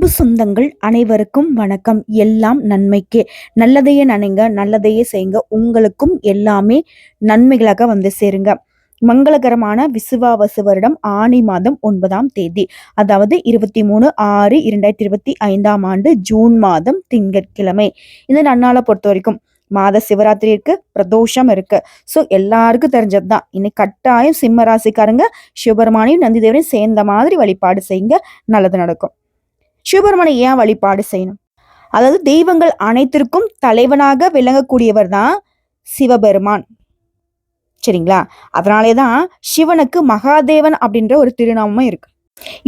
அன்பு சொந்தங்கள் அனைவருக்கும் வணக்கம். எல்லாம் நன்மைக்கே. நல்லதையே நினைங்க நல்லதையே செய்யுங்க. உங்களுக்கும் எல்லாமே நன்மைகளாக வந்து சேருங்க. மங்களகரமான விசுவாவசு வருடம் ஆணி மாதம் ஒன்பதாம் தேதி. அதாவது இருபத்தி மூணு ஆறு இரண்டாயிரத்தி இருபத்தி ஐந்தாம் ஆண்டு ஜூன் மாதம் திங்கட்கிழமை. இந்த நன்னாளை பொறுத்த வரைக்கும் மாத சிவராத்திரி இருக்கு பிரதோஷம் இருக்கு. ஸோ எல்லாருக்கும் தெரிஞ்சது தான் இன்னைக்கு கட்டாயம் சிம்ம ராசிக்காரங்க சிவபெருமானையும் நந்திதேவரையும் சேர்ந்த மாதிரி வழிபாடு செய்யுங்க. நல்லது நடக்கும். சிவபெருமனை ஏன் வழிபாடு செய்யணும்? அதாவது தெய்வங்கள் அனைத்திற்கும் தலைவனாக விளங்கக்கூடியவர் தான் சிவபெருமான். சரிங்களா? அதனாலே தான் சிவனுக்கு மகாதேவன் அப்படின்ற ஒரு திருநாமம் இருக்கு.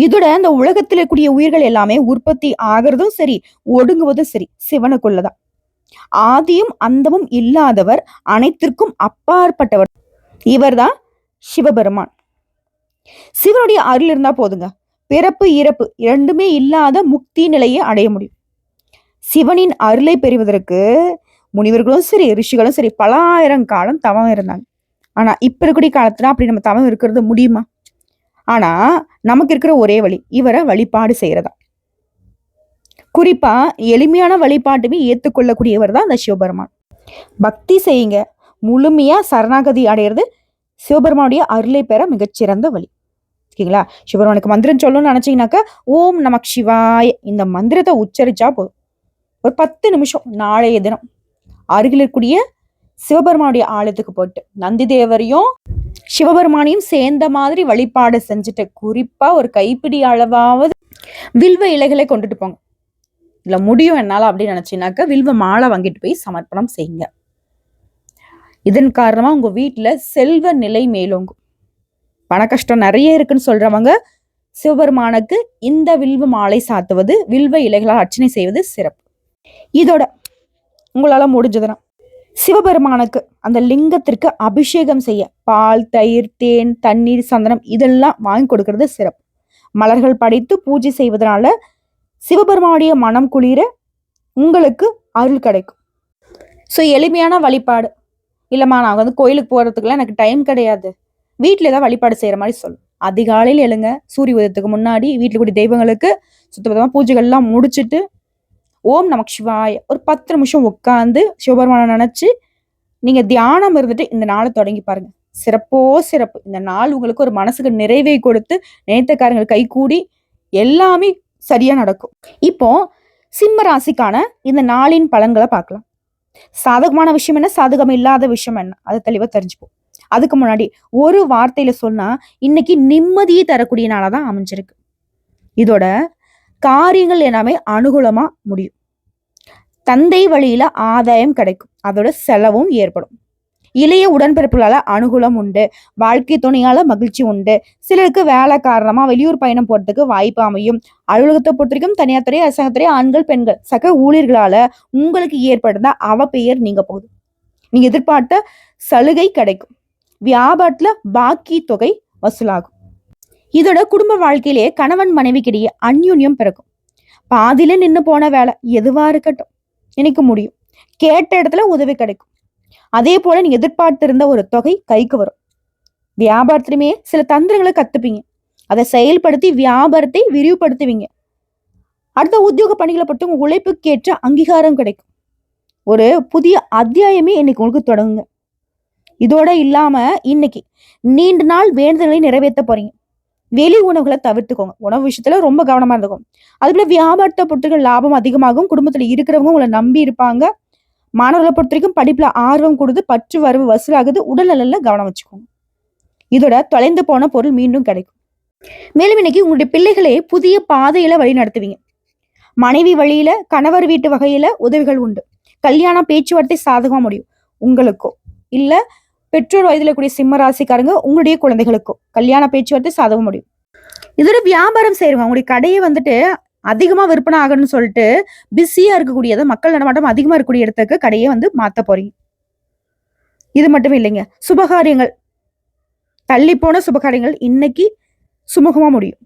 இதோட இந்த உலகத்தில் இருக்கக்கூடிய உயிர்கள் எல்லாமே உற்பத்தி ஆகிறதும் சரி ஒடுங்குவதும் சரி சிவனுக்குள்ளதான். ஆதியும் அந்தமும் இல்லாதவர் அனைத்திற்கும் அப்பாற்பட்டவர். இவர்தான் சிவபெருமான். சிவனுடைய அருள் இருந்தா போதுங்க. பிறப்பு இறப்பு இரண்டுமே இல்லாத முக்தி நிலையை அடைய முடியும். சிவனின் அருளை பெறுவதற்கு முனிவர்களும் சரி ரிஷிகளும் சரி பல ஆயிரம் காலம் தவம் இருந்தாங்க. ஆனா இப்ப இருக்கக்கூடிய காலத்துல அப்படி நம்ம தவம் இருக்கிறது முடியுமா? ஆனா நமக்கு இருக்கிற ஒரே வழி இவரை வழிபாடு செய்யறதா குறிப்பா எளிமையான வழிபாட்டுமே ஏற்றுக்கொள்ளக்கூடியவர் தான் அந்த சிவபெருமான். பக்தி செய்யுங்க. முழுமையா சரணாகதி அடையிறது சிவபெருமானுடைய அருளை பெற மிகச்சிறந்த வழி. ஓகேங்களா? சிவபெருமானுக்கு மந்திரம் சொல்லணும்னு நினைச்சீங்கன்னாக்கா ஓம் நமக் சிவாய். இந்த மந்திரத்தை உச்சரிச்சா போதும். ஒரு பத்து நிமிஷம் நாளைய தினம். அருகில் இருக்கக்கூடிய சிவபெருமானுடைய ஆலயத்துக்கு போயிட்டு நந்தி தேவரையும் சிவபெருமானையும் சேர்ந்த மாதிரி வழிபாடு செஞ்சுட்டு குறிப்பா ஒரு கைப்பிடி அளவாவது வில்வ இலைகளை கொண்டுட்டு போங்க. இல்ல முடியும் என்னால அப்படின்னு நினைச்சீங்கன்னாக்கா வில்வ மாலை வாங்கிட்டு போய் சமர்ப்பணம் செய்யுங்க. இதன் காரணமா உங்க வீட்டுல செல்வ நிலை மேலோங்கும். பண கஷ்டம் நிறைய இருக்குன்னு சொல்றவங்க சிவபெருமானுக்கு இந்த வில்வ மாலை சாத்துவது வில்வ இலைகளால் அர்ச்சனை செய்வது சிறப்பு. இதோட உங்களால முடிஞ்சதுன்னா சிவபெருமானுக்கு அந்த லிங்கத்திற்கு அபிஷேகம் செய்ய பால் தயிர் தேன் தண்ணீர் சந்தனம் இதெல்லாம் வாங்கி கொடுக்கறது சிறப்பு. மலர்கள் படைத்து பூஜை செய்வதனால சிவபெருமானுடைய மனம் குளிர உங்களுக்கு அருள் கிடைக்கும். ஸோ எளிமையான வழிபாடு. இல்லைம்மா நான் வந்து கோயிலுக்கு போகிறதுக்குலாம் எனக்கு டைம் கிடையாது. வீட்டில் ஏதாவது வழிபாடு செய்கிற மாதிரி சொல்லும் அதிகாலையில் எழுங்க. சூரிய உதயத்துக்கு முன்னாடி வீட்டில் கூடிய தெய்வங்களுக்கு சுத்தபத்தமாக பூஜைகள்லாம் முடிச்சுட்டு ஓம் நமக் சிவாய ஒரு பத்து நிமிஷம் உட்காந்து சிவபெருமானை நினச்சி நீங்கள் தியானம் இருந்துட்டு இந்த நாளை தொடங்கி பாருங்க. சிறப்போ சிறப்பு. இந்த நாள் உங்களுக்கு ஒரு மனசுக்கு நிறைவை கொடுத்து நினைத்த கைகூடி எல்லாமே சரியாக நடக்கும். இப்போ சிம்ம ராசிக்கான இந்த நாளின் பலன்களை பார்க்கலாம். சாதகமான விஷயம் என்ன? சாதகம் இல்லாத விஷயம் என்ன? அதை தெளிவாக தெரிஞ்சுப்போம். அதுக்கு முன்னாடி ஒரு வார்த்தையில சொன்னா இன்னைக்கு நிம்மதியை தரக்கூடிய நாளாக தான் அமைஞ்சிருக்கு. இதோட காரியங்கள் எல்லாமே அனுகூலமா முடியும். தந்தை வழியில ஆதாயம் கிடைக்கும். அதோட செலவும் ஏற்படும். இளைய உடன்பிறப்புகளால அனுகூலம் உண்டு. வாழ்க்கை துணையால மகிழ்ச்சி உண்டு. சிலருக்கு வேலை காரணமா வெளியூர் பயணம் போறதுக்கு வாய்ப்பு அமையும். அலுவலகத்தை பொறுத்த வரைக்கும் தனியார் துறை அரசாங்கத்துறை ஆண்கள் பெண்கள் சக ஊழியர்களால உங்களுக்கு ஏற்படுத்த அவ பெயர் நீங்க போகுது. நீங்க எதிர்பார்த்த சலுகை கிடைக்கும். வியாபாரத்துல பாக்கி தொகை வசூலாகும். இதோட குடும்ப வாழ்க்கையிலே கணவன் மனைவிக்கிடையே அந்யூன்யம் பிறக்கும். பாதியில நின்று போன வேலை எதுவா இருக்கட்டும் நினைக்க முடியும். கேட்ட இடத்துல உதவி கிடைக்கும். அதே போல நீங்க எதிர்பார்த்திருந்த ஒரு தொகை கைக்கு வரும். வியாபாரத்திலுமே சில தந்திரங்களை கத்துப்பீங்க. அதை செயல்படுத்தி வியாபாரத்தை விரிவுபடுத்துவீங்க. அடுத்த உத்தியோக பணிகளை பற்றி உங்க உழைப்புக்கேற்ற அங்கீகாரம் கிடைக்கும். ஒரு புதிய அத்தியாயமே இன்னைக்கு உங்களுக்கு தொடங்குங்க. இதோட இல்லாம இன்னைக்கு நீண்ட நாள் வேண்டுதல்களை நிறைவேற்ற போறீங்க. வெளி உணவுகளை தவிர்த்துக்கோங்க. உணவு விஷயத்துல ரொம்ப கவனமா இருந்துக்கோங்க. அதுபோல வியாபாரத்தை பொறுத்தவரைக்கும் லாபம் அதிகமாகும். குடும்பத்துல இருக்கிறவங்க உங்களை நம்பி இருப்பாங்க. மாணவர்களை பொறுத்த வரைக்கும் படிப்புல ஆர்வம் கொடுத்து பற்று வரவு வசூலாகுது. உடல் கவனம் வச்சுக்கோங்க. இதோட தொலைந்து போன பொருள் மீண்டும் கிடைக்கும். மேலும் இன்னைக்கு உங்களுடைய பிள்ளைகளே புதிய பாதையில வழி நடத்துவீங்க. மனைவி வழியில கணவர் வீட்டு வகையில உதவிகள் உண்டு. கல்யாண பேச்சுவார்த்தை சாதகமா முடியும். உங்களுக்கோ இல்ல பெற்றோர் வயதில் கூடிய சிம்ம ராசிக்காரங்க உங்களுடைய குழந்தைகளுக்கும். கல்யாண பேச்சுவார்த்தை சாதக முடியும். இதோட வியாபாரம் செய்யறவங்க உங்களுடைய கடையை வந்துட்டு அதிகமா விற்பனை ஆகணும்னு சொல்லிட்டு பிஸியா இருக்கக்கூடியதை மக்கள் நடமாட்டம் அதிகமா இருக்கக்கூடிய இடத்துக்கு கடையை வந்து மாத்த போறீங்க. இது மட்டும் இல்லைங்க. சுபகாரியங்கள். தள்ளி போன சுபகாரியங்கள் இன்னைக்கு சுமூகமா முடியும்.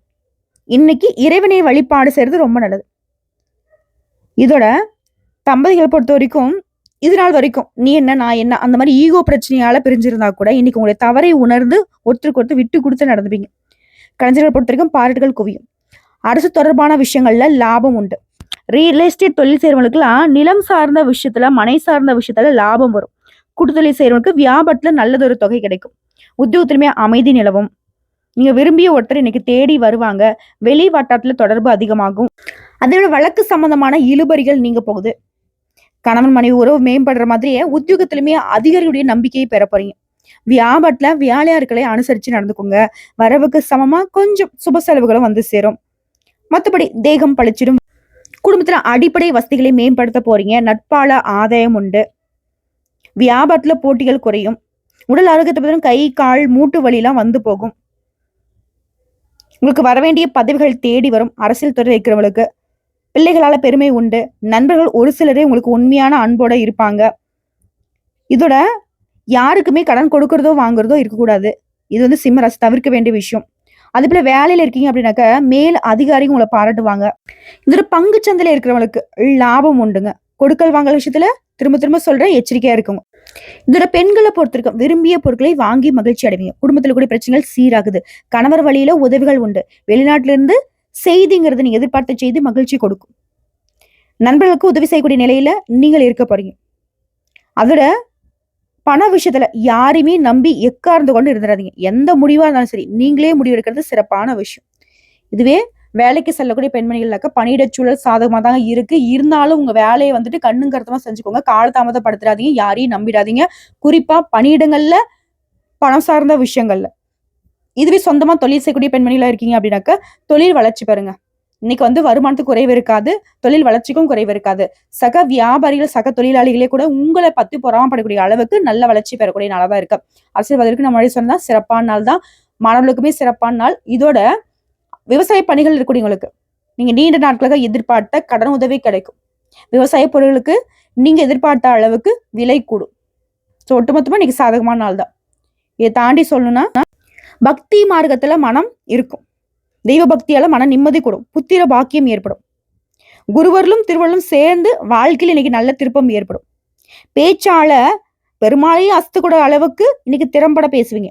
இன்னைக்கு இறைவனை வழிபாடு செய்யறது ரொம்ப நல்லது. இதோட தம்பதிகளை பொறுத்த வரைக்கும் இது நாள் வரைக்கும் நீ என்ன நான் என்ன அந்த மாதிரி ஈகோ பிரச்சனையால பிரிஞ்சிருந்தா கூட இன்னைக்கு உங்களுடைய தவறை உணர்ந்து ஒருத்தருக்கு ஒருத்தர் விட்டு கொடுத்து நடந்துப்பீங்க. கலைஞர்களை பொறுத்த வரைக்கும் பாராட்டுகள் குவியும். அரசு தொடர்பான விஷயங்கள்ல லாபம் உண்டு. ரியல் எஸ்டேட் தொழில் செய்யறவங்களுக்குலாம் நிலம் சார்ந்த விஷயத்துல மனை சார்ந்த விஷயத்துல லாபம் வரும். கூட்டுத்தொழில் செய்யறவங்களுக்கு வியாபாரத்துல நல்லதொரு தொகை கிடைக்கும். உத்தியோகத்திலுமே அமைதி நிலவும். நீங்க விரும்பிய ஒருத்தர் இன்னைக்கு தேடி வருவாங்க. வெளி வட்டாரத்துல தொடர்பு அதிகமாகும். அதே விட வழக்கு சம்பந்தமான இழுபறிகள் நீங்க போகுது. கணவன் மனைவி உறவு மேம்படுற மாதிரியே உத்தியோகத்திலுமே அதிகாரிகளுடைய நம்பிக்கையை பெற போறீங்க. வியாபாரத்துல வியாழையார்களை அனுசரிச்சு நடந்துக்கோங்க. வரவுக்கு சமமா கொஞ்சம் சுப செலவுகளும் வந்து சேரும். மற்றபடி தேகம் பழிச்சிடும். குடும்பத்துல அடிப்படை வசதிகளை மேம்படுத்த போறீங்க. நட்பால ஆதாயம் உண்டு. வியாபாரத்துல போட்டிகள் குறையும். உடல் ஆரோக்கியத்தை பத்தின கை கால் மூட்டு வலிலாம் வந்து போகும். உங்களுக்கு வர வேண்டிய பதவிகள் தேடி வரும். அரசியல் துறை இருக்கிறவங்களுக்கு பிள்ளைகளால பெருமை உண்டு. நண்பர்கள் ஒரு சிலரே உங்களுக்கு உண்மையான அன்போட இருப்பாங்க. இதோட யாருக்குமே கடன் கொடுக்கறதோ வாங்குறதோ இருக்கக்கூடாது. இது வந்து சிம்மராசி தவிர்க்க வேண்டிய விஷயம். அது போல வேலையில இருக்கீங்க அப்படின்னாக்க மேல் அதிகாரிகள் உங்களை பாராட்டுவாங்க. இதோட பங்கு சந்தையில இருக்கிறவங்களுக்கு லாபம் உண்டுங்க. கொடுக்கல் வாங்கல் விஷயத்துல திரும்ப திரும்ப சொல்ற எச்சரிக்கையா இருக்குங்க. இதோட பெண்களை பொறுத்திருக்கும் விரும்பிய பொருட்களை வாங்கி மகிழ்ச்சி அடைவீங்க. குடும்பத்துல கூட பிரச்சனைகள் சீராகுது. கணவர் வழியில உதவிகள் உண்டு. வெளிநாட்டுல இருந்து செய்திங்கிறது நீங்கள் எதிர்பார்த்த செய்தி மகிழ்ச்சி கொடுக்கும். நண்பர்களுக்கு உதவி செய்யக்கூடிய நிலையில நீங்கள் இருக்க போறீங்க. அதோட பண விஷயத்துல யாரையுமே நம்பி எக்கார்ந்து கொண்டு இருந்துடாதீங்க எந்த முடிவா இருந்தாலும் சரி நீங்களே முடிவெடுக்கிறது சிறப்பான விஷயம். இதுவே வேலைக்கு செல்லக்கூடிய பெண்மணிகள்னாக்க பணியிட சூழல் சாதகமா தான் இருக்கு. இருந்தாலும் உங்க வேலையை வந்துட்டு கண்ணுங்கருத்தமா செஞ்சுக்கோங்க. காலதாமதப்படுத்துறாதீங்க. யாரையும் நம்பிடாதீங்க. குறிப்பா பணியிடங்கள்ல பணம் சார்ந்த விஷயங்கள்ல. இதுவே சொந்தமாக தொழில் செய்யக்கூடிய பெண்மணிகளா இருக்கீங்க அப்படின்னாக்க தொழில் வளர்ச்சி பெறுங்க இன்னைக்கு வந்து வருமானத்துக்கு குறைவு இருக்காது தொழில் வளர்ச்சிக்கும் குறைவு இருக்காது. சக வியாபாரிகள் சக தொழிலாளிகளே கூட உங்களை பத்தி பொறாமப்படக்கூடிய அளவுக்கு நல்ல வளர்ச்சி பெறக்கூடிய நாளாக இருக்கு. அரசியல்வாதிகளுக்கு நம்ம சொன்னா சிறப்பான நாள் தான். மாணவர்களுக்குமே சிறப்பான நாள். இதோட விவசாய பணிகள் இருக்கக்கூடியவங்களுக்கு நீங்க நீண்ட நாட்களாக எதிர்பார்த்த கடன் உதவி கிடைக்கும். விவசாய பொருட்களுக்கு நீங்க எதிர்பார்த்த அளவுக்கு விலை கூடும். ஸோ ஒட்டுமொத்தமா இன்னைக்கு சாதகமான நாள் தான். இதை தாண்டி சொல்லணும்னா பக்தி மார்க்கத்துல மனம் இருக்கும். தெய்வ பக்தியால மன நிம்மதி கூடும். புத்திர பாக்கியம் ஏற்படும். குருவர்களும் திருவள்ளும் சேர்ந்து வாழ்க்கையில் இன்னைக்கு நல்ல திருப்பம் ஏற்படும். பேச்சால பெருமாளையும் அஸ்து கூட அளவுக்கு இன்னைக்கு திறம்பட பேசுவீங்க.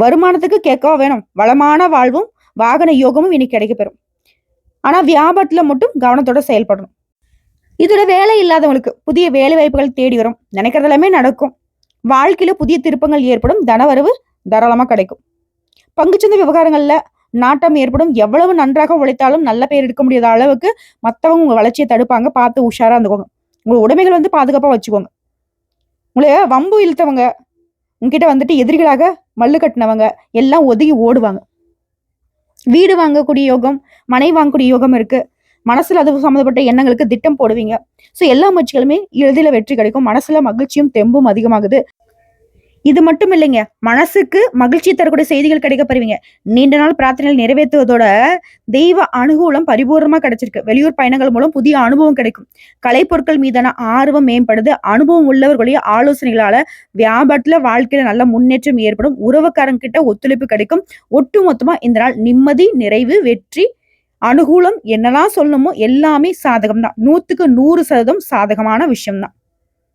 வருமானத்துக்கு கேட்கவா வேணும். வளமான வாழ்வும் வாகன யோகமும் இன்னைக்கு கிடைக்கப்பெறும் ஆனால் ஆனா வியாபாரத்துல மட்டும் கவனத்தோட செயல்படணும். இதோட வேலை இல்லாதவங்களுக்கு புதிய வேலை வாய்ப்புகள் தேடி வரும். நினைக்கிறதெல்லாமே நடக்கும். வாழ்க்கையில புதிய திருப்பங்கள் ஏற்படும். தனவரவு தாராளமாக கிடைக்கும். பங்குச்சந்தை விவகாரங்களில் நாட்டம் ஏற்படும். எவ்வளவு நன்றாக உழைத்தாலும் நல்ல பெயர் எடுக்க முடியாத அளவுக்கு மற்றவங்க உங்கள் வளர்ச்சியை தடுப்பாங்க. பார்த்து உஷாராக இருந்துக்கோங்க. உங்கள் உடைமைகள் வந்து பாதுகாப்பாக வச்சுக்கோங்க. உங்களை வம்பு இழுத்தவங்க உங்ககிட்ட வந்துட்டு எதிரிகளாக மல்லு கட்டினவங்க எல்லாம் ஒதுங்கி ஓடுவாங்க. வீடு வாங்கக்கூடிய யோகம் மனை வாங்கக்கூடிய யோகம் இருக்குது மனசில் அது சம்மந்தப்பட்ட எண்ணங்களுக்கு திட்டம் போடுவீங்க. ஸோ எல்லா முயற்சிகளுமே எளிதில் வெற்றி கிடைக்கும். மனசில் மகிழ்ச்சியும் தெம்பும் அதிகமாகுது. இது மட்டும் இல்லைங்க. மனசுக்கு மகிழ்ச்சி தரக்கூடிய செய்திகள் கிடைக்க பெறுவீங்க. நீண்ட நாள் பிரார்த்தனைகள் நிறைவேற்றுவதோட தெய்வ அனுகூலம் பரிபூர்ணமா கிடைச்சிருக்கு. வெளியூர் பயணங்கள் மூலம் புதிய அனுபவம் கிடைக்கும். கலைப்பொருட்கள் மீதான ஆர்வம் மேம்படுது. அனுபவம் உள்ளவர்களுடைய ஆலோசனைகளால வியாபாரத்துல வாழ்க்கையில நல்ல முன்னேற்றம் ஏற்படும். உறவுக்காரங்க கிட்ட ஒத்துழைப்பு கிடைக்கும். ஒட்டுமொத்தமா இந்த நாள் நிம்மதி நிறைவு வெற்றி அனுகூலம் என்னெல்லாம் சொல்லணுமோ எல்லாமே சாதகம் தான் நூத்துக்கு நூறு சதவீதம் சாதகமான விஷயம் தான்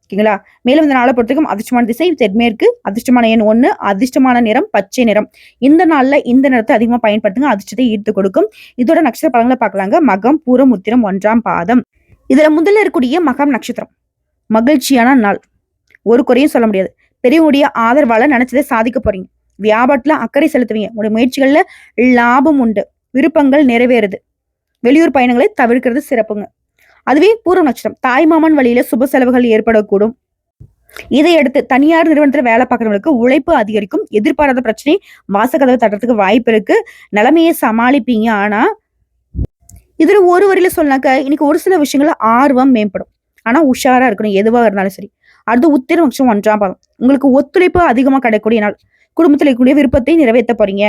ஓகேங்களா? மேலும் இந்த நாளை பொறுத்தவரைக்கும் அதிர்ஷ்டமான திசை தென்மேற்கு அதிர்ஷ்டமான எண் ஒன்று அதிர்ஷ்டமான நிறம் பச்சை நிறம். இந்த நாள்ல இந்த நிறத்தை அதிகமாக பயன்படுத்துங்க அதிர்ஷ்டத்தை ஈர்த்து கொடுக்கும். இதோட நட்சத்திர பலங்களை பார்க்கலாங்க. மகம் பூரம் உத்திரம் ஒன்றாம் பாதம். இதுல முதல்ல இருக்கக்கூடிய மகம் நட்சத்திரம். மகிழ்ச்சியான நாள். ஒரு குறையும் சொல்ல முடியாது. பெரியவுடைய ஆதரவால நினைச்சதை சாதிக்க போறீங்க. வியாபாரத்துல அக்கறை செலுத்துவீங்க. உங்களுடைய முயற்சிகள்ல லாபம் உண்டு. விருப்பங்கள் நிறைவேறுது. வெளியூர் பயணங்களை தவிர்க்கிறது சிறப்புங்க. அதுவே பூர்வ நட்சத்திரம். தாய்மாமன் வழியில சுப செலவுகள் ஏற்படக்கூடும். இதையடுத்து தனியார் நிறுவனத்தில் வேலை பார்க்குறவங்களுக்கு உழைப்பு அதிகரிக்கும். எதிர்பாராத பிரச்சனை வாசக்கதவை தட்டுறதுக்கு வாய்ப்பு இருக்கு. நிலைமையை சமாளிப்பீங்க. ஆனா இதுல ஒரு வரியில சொன்னாக்க இன்னைக்கு ஒரு சில விஷயங்கள ஆர்வம் மேம்படும். ஆனா உஷாரா இருக்கணும். எதுவாக இருந்தாலும் சரி. அடுத்து உத்திர பட்சம் ஒன்றாம் பாதம். உங்களுக்கு ஒத்துழைப்பு அதிகமா கிடைக்கக்கூடிய நாள். குடும்பத்தில் இருக்கக்கூடிய விருப்பத்தை நிறைவேற்ற போறீங்க.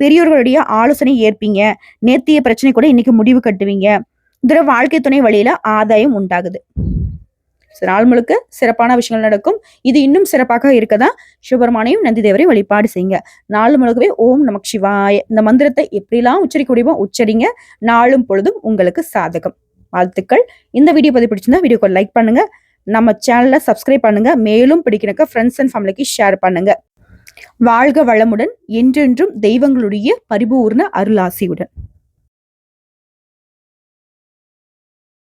பெரியோர்களுடைய ஆலோசனை ஏற்பீங்க. நேர்த்திய பிரச்சனை கூட இன்னைக்கு முடிவு கட்டுவீங்க. இதோட வாழ்க்கை துணை வழியில ஆதாயம் உண்டாகுது. நாள் முழுக்க சிறப்பான விஷயங்கள் நடக்கும். இது இன்னும் சிறப்பாக இருக்கதான் சிவபெருமானையும் நந்தி தேவரையும் வழிபாடு செய்யுங்க. நாள் முழுக்கவே ஓம் நமக் சிவாய. இந்த மந்திரத்தை எப்படிலாம் உச்சரிக்க முடியுமோ உச்சரிங்க. நாளும் பொழுதும் உங்களுக்கு சாதகம். வாழ்த்துக்கள். இந்த வீடியோ பதிவு பிடிச்சிருந்தா வீடியோக்கு லைக் பண்ணுங்க. நம்ம சேனலை சப்ஸ்கிரைப் பண்ணுங்க. மேலும் பிடிக்கணுக்க ஃப்ரெண்ட்ஸ் அண்ட் ஃபேமிலிக்கு ஷேர் பண்ணுங்க. வாழ்க வளமுடன். என்றென்றும் தெய்வங்களுடைய பரிபூர்ண அருளாசியுடன்.